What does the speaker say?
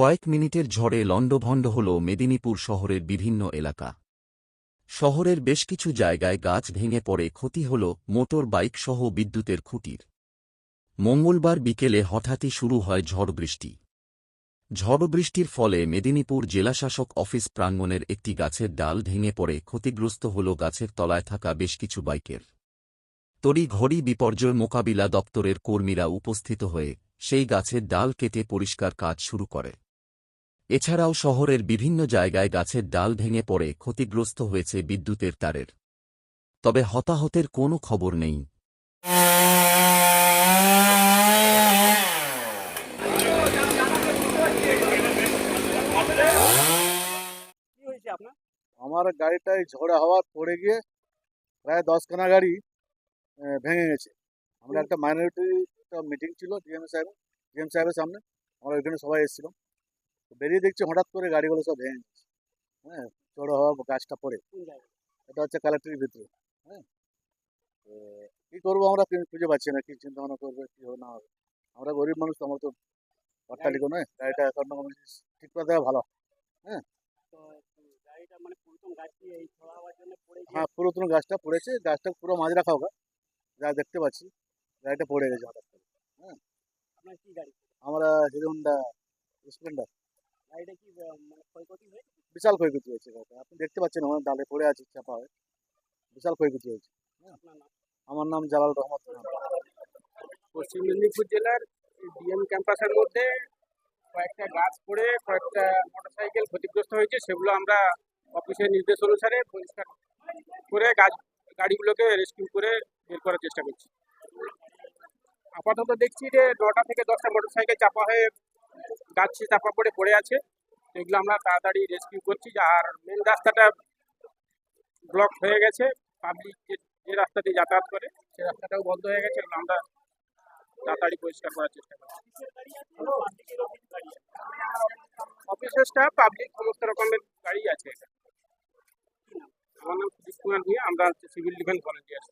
কয়েক মিনিটের ঝড়ে লণ্ডভণ্ড হল মেদিনীপুর শহরের বিভিন্ন এলাকা। শহরের বেশ কিছু জায়গায় গাছ ভেঙে পড়ে ক্ষতি হল মোটর বাইক সহ বিদ্যুতের খুঁটির। মঙ্গলবার বিকেলে হঠাৎই শুরু হয় ঝড় বৃষ্টি। ঝড় বৃষ্টির ফলে মেদিনীপুর জেলাশাসক অফিস প্রাঙ্গণের একটি গাছের ডাল ভেঙে পড়ে ক্ষতিগ্রস্ত হল গাছের তলায় থাকা বেশ কিছু বাইকের। তড়ি ঘড়ি বিপর্যয় মোকাবিলা দপ্তরের কর্মীরা উপস্থিত হয়ে সেই গাছের ডাল কেটে পরিষ্কার কাজ শুরু করে। এছাড়াও শহরের বিভিন্ন জায়গায় গাছের ডাল ভেঙে পড়ে ক্ষতিগ্রস্ত হয়েছে বিদ্যুতের তারের। তবে হতাহতের কোনো খবর নেই। আপনার? আমার গাড়িটাই ঝড়ে হাওয়া পড়ে গিয়ে প্রায় দশখানা গাড়ি ভেঙে গেছে। আমরা একটা মাইনরিটি একটা মিটিং ছিল ডিএম সাহেব ডিএম সাহেবের সামনে। আমরা ওইখানে সবাই এসেছিলাম। বেরিয়ে দেখছি হঠাৎ করে গাড়িগুলো সব ভেঙে গেছে। হ্যাঁ চড়ো হওয়া গাছটা পড়ে। এটা হচ্ছে কালেক্টরের ভিতরে হ্যাঁ। কী করব আমরা? খুঁজে পাচ্ছি না কি চিন্তা ভাবনা করবে কী হবে না হবে। আমরা গরিব মানুষ তো আমরা তো অট্টালিকা নয় গাড়িটা এখন ঠিক করে দেওয়া ভালো হ্যাঁ। মানে হ্যাঁ পুরাতন গাছটা পড়েছে গাছটা পুরো মাঝ রাখা হোক যা দেখতে পাচ্ছি গাড়িটা পড়ে গেছে হঠাৎ করে হ্যাঁ। আমরা হিরো হন্ডা স্প্লেন্ডার। গাড়িটা কি মানে ক্ষয়ক্ষতি হয়েছে? বিশাল ক্ষয়ক্ষতি হয়েছে গাড়িটা আপনি দেখতে পাচ্ছেন আমার ডালে পড়ে আছে চাপা হয়ে। বিশাল ক্ষয়ক্ষতি হয়েছে। আমার নাম জালাল রহমত পশ্চিম মেদিনীপুর জেলার ডিএম ক্যাম্পাসের মধ্যে কয়েকটা গাছ পড়ে কয়েকটা মোটরসাইকেল ক্ষতিগ্রস্ত হয়েছে সেগুলো আমরা অফিসের নির্দেশ অনুসারে পরিষ্কার করে গাছ গাড়িগুলোকে রেস্কিউ করে বের করার চেষ্টা করছি। আপাতত দেখছি যে নটা থেকে দশটা মোটরসাইকেল চাপা হয়ে গাছে চাপা পড়ে পড়ে আছে। এগুলো আমরা তাড়াতাড়ি রেস্কিউ করছি। আর মেন রাস্তাটা ব্লক হয়ে গেছে। পাবলিক যে রাস্তা দিয়ে যাতায়াত করে, সে রাস্তাটাও বন্ধ হয়ে গেছে। এগুলো আমরা তাড়াতাড়ি পরিষ্কার করার চেষ্টা করছি। অফিসের স্টাফ পাবলিক সমস্ত রকমের গাড়ি আছে এটা। আমার নাম সুদীপ কুমার ভূঁইয়া আমরা সিভিল ডিফেন্স ভলেন্টিয়ার